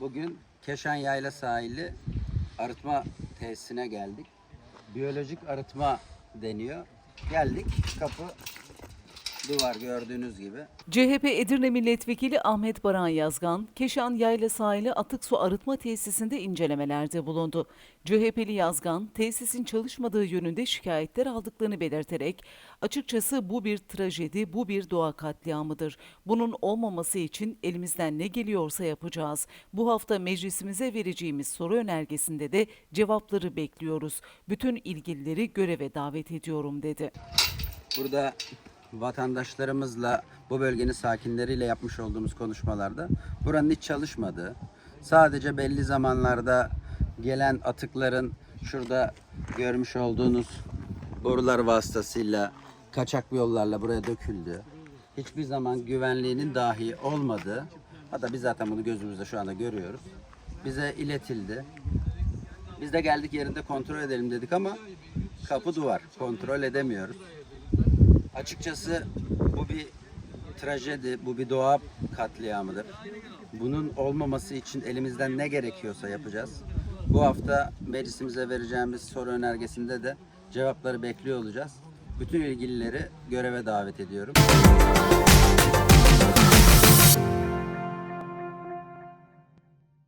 Bugün Keşan Yayla sahili arıtma tesisine geldik. Biyolojik arıtma deniyor. Geldik kapı duvar gördüğünüz gibi. CHP Edirne Milletvekili Ahmet Baran Yazgan, Keşan Yayla Sahili Atık Su Arıtma Tesisinde incelemelerde bulundu. CHP'li Yazgan, tesisin çalışmadığı yönünde şikayetler aldıklarını belirterek, açıkçası bu bir trajedi, bu bir doğa katliamıdır. Bunun olmaması için elimizden ne geliyorsa yapacağız. Bu hafta meclisimize vereceğimiz soru önergesinde de cevapları bekliyoruz. Bütün ilgilileri göreve davet ediyorum dedi. Burada vatandaşlarımızla, bu bölgenin sakinleriyle yapmış olduğumuz konuşmalarda buranın hiç çalışmadığı, sadece belli zamanlarda gelen atıkların şurada görmüş olduğunuz borular vasıtasıyla kaçak yollarla buraya döküldü. Hiçbir zaman güvenliğinin dahi olmadığı, hatta biz zaten bunu gözümüzde şu anda görüyoruz. Bize iletildi. Biz de geldik yerinde kontrol edelim dedik ama kapı duvar. Kontrol edemiyoruz. Açıkçası bu bir trajedi, bu bir doğa katliamıdır. Bunun olmaması için elimizden ne gerekiyorsa yapacağız. Bu hafta meclisimize vereceğimiz soru önergesinde de cevapları bekliyor olacağız. Bütün ilgilileri göreve davet ediyorum.